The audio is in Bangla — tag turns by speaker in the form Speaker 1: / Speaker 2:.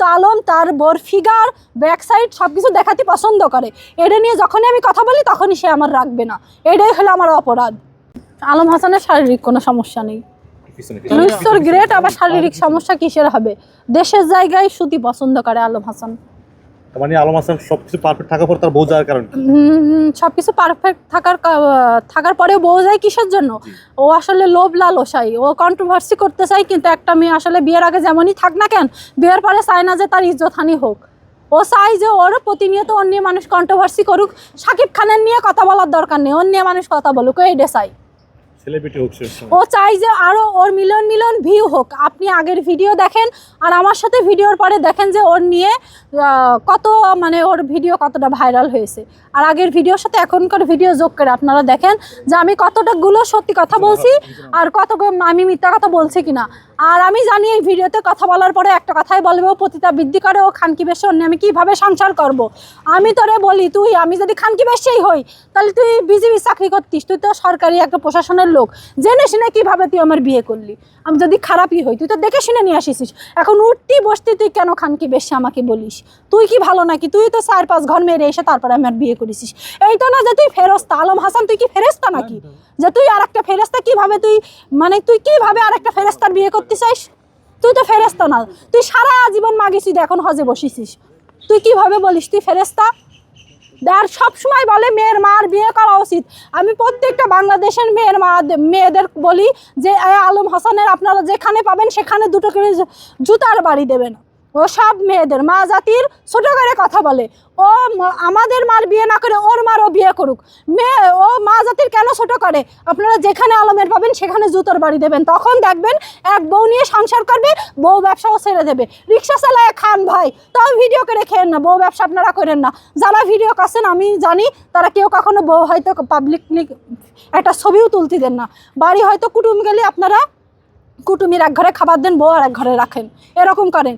Speaker 1: কিন্তু আলম তার বোর ফিগার ব্যাক সাইড সব কিছু দেখাতে পছন্দ করে। এটা নিয়ে যখনই আমি কথা বলি তখনই সে আমার রাখবে না। এটাই হলো আমার অপরাধ। আলম হাসানের শারীরিক কোনো সমস্যা নেই। লুইসর গ্রেট আবার শারীরিক সমস্যা কিসের হবে? দেশের জায়গায় সুতি পছন্দ করে আলম হাসান।
Speaker 2: মানে আলম হাসান সবকিছু পারফেক্ট থাকার পর তার বউ যাওয়ার কারণ কি?
Speaker 1: সব কিছু পারফেক্ট থাকার থাকার পরেও বউ যায় কিসের জন্য? ও আসলে লোভ লালসাই। ও কন্ট্রোভার্সি করতে চাই কিন্তু একটা মেয়ে আসলে বিয়ের আগে যেমনই থাক না কেন বিয়ের পরে চায় না যে তার ইজ্জতহানি হোক। ও চাই যে ওর প্রতিনিয়ত অন্য মানুষ কন্ট্রোভার্সি করুক। সাকিব খানের নিয়ে কথা বলার দরকার নেই অন্য মানুষ কথা বলুক এইটা চাই
Speaker 2: সেলিব্রিটি হোক
Speaker 1: ও চাই যে আরও ওর মিলন মিলন ভিউ হোক। আপনি আগের ভিডিও দেখেন আর আমার সাথে ভিডিওর পরে দেখেন যে ওর নিয়ে কত মানে ওর ভিডিও কতটা ভাইরাল হয়েছে। আর আগের ভিডিওর সাথে এখনকার ভিডিও যোগ করে আপনারা দেখেন যে আমি কতটা গুলো সত্যি কথা বলছি আর কত আমি মিথ্যা কথা বলছি কিনা। আর আমি জানি এই ভিডিওতে কথা বলার পরে একটা কথাই বলবে ও পতিতা বৃদ্ধি করে ও খানকি বেশি অন্য আমি কীভাবে সংসার করব। আমি তোরে বলি তুই আমি যদি খানকি বেশিই হই তাহলে তুই বিজিবি চাকরি করতিস তুই তো সরকারি একটা প্রশাসনের লোক। জেনে শুনে কীভাবে তুই আমার বিয়ে করলি? আমি যদি খারাপই হই তুই তো দেখে শুনে নিয়ে আসিস এখন উঠতি বসতি তুই কেন খানকি বেশি আমাকে বলিস? তুই কি ভালো নাকি? তুই তো চার পাঁচ ঘর মেরে এসে তারপরে আমার বিয়ে করেছিস। এই তো না যে তুই ফেরস্তা আলম হাসান তুই কি ফেরেস্তা নাকি? যে তুই আর একটা ফেরেস্তা কীভাবে তুই মানে তুই কীভাবে আর একটা ফেরেস্তার বিয়ে করতে চাইস তুই তো ফেরেস্তা না। তুই সারা জীবন মাগিছিস এখন হজে বসেছিস। তুই কীভাবে বলিস, তুই ফেরেস্তা আর সবসময় বলে, মেয়ের মার বিয়ে করা উচিত। আমি প্রত্যেকটা বাংলাদেশের মেয়ের মা, মেয়েদের বলি যে আলম হাসানের আপনারা যেখানে পাবেন, সেখানে দুটো করে জুতার বাড়ি দেবেন। ও সব মেয়েদের, মা জাতির ছোট করে কথা বলে। ও আমাদের মার বিয়ে না করে ওর মারও বিয়ে করুক। মেয়ে, ও মা জাতির কেন ছোট করে? আপনারা যেখানে আলমের পাবেন, সেখানে জুতোর বাড়ি দেবেন। তখন দেখবেন এক বউ নিয়ে সংসার করবে, বউ ব্যবসাও ছেড়ে দেবে। রিক্সা চালায় খান ভাই, তাও ভিডিও করে খেয়েন না। বউ ব্যবসা আপনারা করেন না। যারা ভিডিও করছেন, আমি জানি, তারা কেউ কখনো বউ হয়তো পাবলিকলি একটা ছবিও তুলতে দেন না। বাড়ি হয়তো কুটুম গেলে আপনারা কুটুমির এক ঘরে খাবার দেন, বউ আর এক ঘরে রাখেন। এরকম করেন।